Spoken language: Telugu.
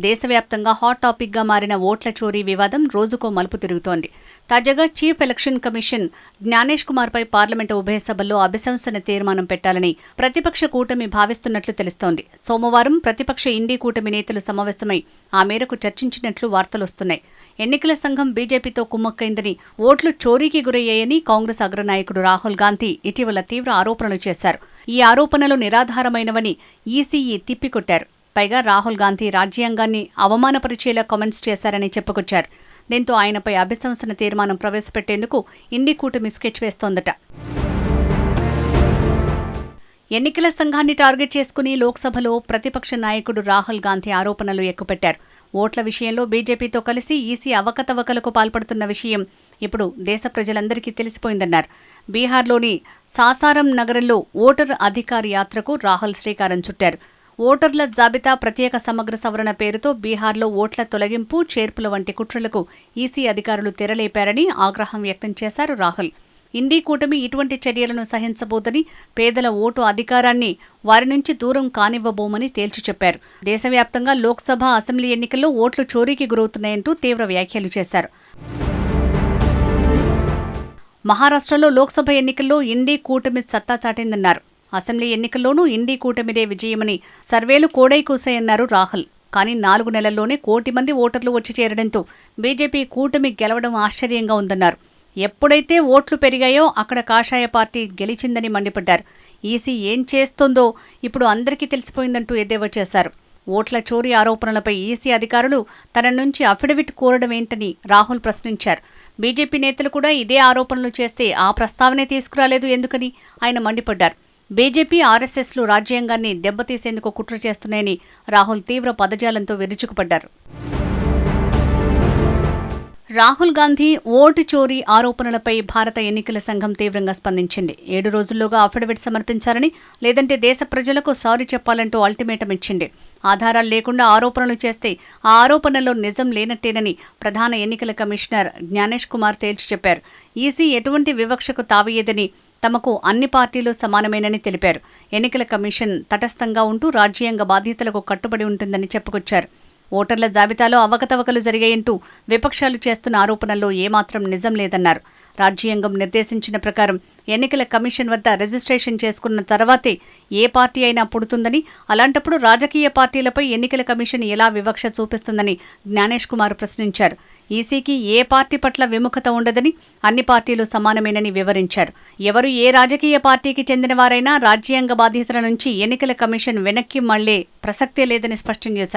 దేశవ్యాప్తంగా హాట్ టాపిక్గా మారిన ఓట్ల చోరీ వివాదం రోజుకో మలుపు తిరుగుతోంది. తాజాగా చీఫ్ ఎలక్షన్ కమిషన్ జ్ఞానేష్ కుమార్పై పార్లమెంటు ఉభయ సభల్లో అభిశంసన తీర్మానం పెట్టాలని ప్రతిపక్ష కూటమి భావిస్తున్నట్లు తెలుస్తోంది. సోమవారం ప్రతిపక్ష ఇండీ కూటమి నేతలు సమావేశమై ఆ మేరకు చర్చించినట్లు వార్తలొస్తున్నాయి ఎన్నికల సంఘం బీజేపీతో కుమ్మక్కైందని ఓట్లు చోరీకి గురయ్యాయని కాంగ్రెస్ అగ్రనాయకుడు రాహుల్ గాంధీ ఇటీవల తీవ్ర ఆరోపణలు చేశారు. ఈ ఆరోపణలు నిరాధారమైనవని ఈసీఈ తిప్పికొట్టారు. పైగా రాహుల్ గాంధీ రాజ్యాంగాన్ని అవమానపరిచేలా కామెంట్స్ చేశారని చెప్పుకొచ్చారు. దీంతో ఆయనపై అభిశంసన తీర్మానం ప్రవేశపెట్టేందుకు ఇండి కూటమి స్కెచ్ వేస్తోందట. ఎన్నికల సంఘాన్ని టార్గెట్ చేసుకుని లోక్సభలో ప్రతిపక్ష నాయకుడు రాహుల్ గాంధీ ఆరోపణలు ఎక్కుపెట్టారు. ఓట్ల విషయంలో బీజేపీతో కలిసి ఈసీ అవకతవకలకు పాల్పడుతున్న విషయం ఇప్పుడు దేశ ప్రజలందరికీ తెలిసిపోయిందన్నారు. బీహార్లోని సాసారం నగరంలో ఓటర్ అధికార యాత్రకు రాహుల్ శ్రీకారం చుట్టారు. ఓటర్ల జాబితా ప్రత్యేక సమగ్ర సవరణ పేరుతో బీహార్లో ఓట్ల తొలగింపు చేర్పుల వంటి కుట్రలకు ఈసీ అధికారులు తెరలేపారని ఆగ్రహం వ్యక్తం చేశారు రాహుల్. ఇండీ కూటమి ఇటువంటి చర్యలను సహించబోదని పేదల ఓటు అధికారాన్ని వారి నుంచి దూరం కానివ్వబోమని తేల్చి చెప్పారు. దేశవ్యాప్తంగా లోక్సభ అసెంబ్లీ ఎన్నికల్లో ఓట్లు చోరీకి గురవుతున్నాయంటూ తీవ్ర వ్యాఖ్యలు చేశారు. మహారాష్ట్రలో లోక్సభ ఎన్నికల్లో ఇండీ కూటమి సత్తా చాటిందన్నారు. అసెంబ్లీ ఎన్నికల్లోనూ ఇండీ కూటమిదే విజయమని సర్వేలు కోడై కూసాయన్నారు రాహుల్. కానీ నాలుగు నెలల్లోనే కోటి మంది ఓటర్లు వచ్చి చేరడంతో బీజేపీ కూటమి గెలవడం ఆశ్చర్యంగా ఉందన్నారు. ఎప్పుడైతే ఓట్లు పెరిగాయో అక్కడ కాషాయ పార్టీ గెలిచిందని మండిపడ్డారు. ఈసీ ఏం చేస్తోందో ఇప్పుడు అందరికీ తెలిసిపోయిందంటూ ఎద్దేవా చేశారు. ఓట్ల చోరీ ఆరోపణలపై ఈసీ అధికారులు తన నుంచి అఫిడవిట్ కోరడం ఏంటని రాహుల్ ప్రశ్నించారు. బీజేపీ నేతలు కూడా ఇదే ఆరోపణలు చేస్తే ఆ ప్రస్తావనే తీసుకురాలేదు ఎందుకని ఆయన మండిపడ్డారు. బీజేపీ ఆర్ఎస్ఎస్లు రాజ్యాంగాన్ని దెబ్బతీసేందుకు కుట్ర చేస్తున్నాయని రాహుల్ తీవ్ర పదజాలంతో విరుచుకుపడ్డారు రాహుల్ గాంధీ ఓటు చోరీ ఆరోపణలపై భారత ఎన్నికల సంఘం తీవ్రంగా స్పందించింది. ఏడు రోజుల్లోగా అఫిడవిట్ సమర్పించాలని లేదంటే దేశ ప్రజలకు సారీ చెప్పాలంటూ అల్టిమేటం ఇచ్చింది. ఆధారాలు లేకుండా ఆరోపణలు చేస్తే ఆ ఆరోపణలో నిజం లేనట్టేనని ప్రధాన ఎన్నికల కమిషనర్ జ్ఞానేష్ కుమార్ తేల్చి చెప్పారు. ఈసీ ఎటువంటి వివక్షకు తావయ్యేదని తమకు అన్ని పార్టీలు సమానమేనని తెలిపారు. ఎన్నికల కమిషన్ తటస్థంగా ఉంటూ రాజ్యాంగ బాధ్యతలకు కట్టుబడి ఉంటుందని చెప్పుకొచ్చారు. ఓటర్ల జాబితాలో అవకతవకలు జరిగాయంటూ విపక్షాలు చేస్తున్న ఆరోపణల్లో ఏమాత్రం నిజం లేదన్నారు. రాజ్యాంగం నిర్దేశించిన ప్రకారం ఎన్నికల కమిషన్ వద్ద రిజిస్ట్రేషన్ చేసుకున్న తర్వాతే ఏ పార్టీ అయినా పుడుతుందని అలాంటప్పుడు రాజకీయ పార్టీలపై ఎన్నికల కమిషన్ ఎలా వివక్ష చూపిస్తుందని జ్ఞానేష్ కుమార్ ప్రశ్నించారు. ఈసీకి ఏ పార్టీ పట్ల విముఖత ఉండదని అన్ని పార్టీలు సమానమేనని వివరించారు. ఎవరు ఏ రాజకీయ పార్టీకి చెందినవారైనా రాజ్యాంగ బాధ్యతల నుంచి ఎన్నికల కమిషన్ వెనక్కి మళ్ళే ప్రసక్తే లేదని స్పష్టం చేశారు.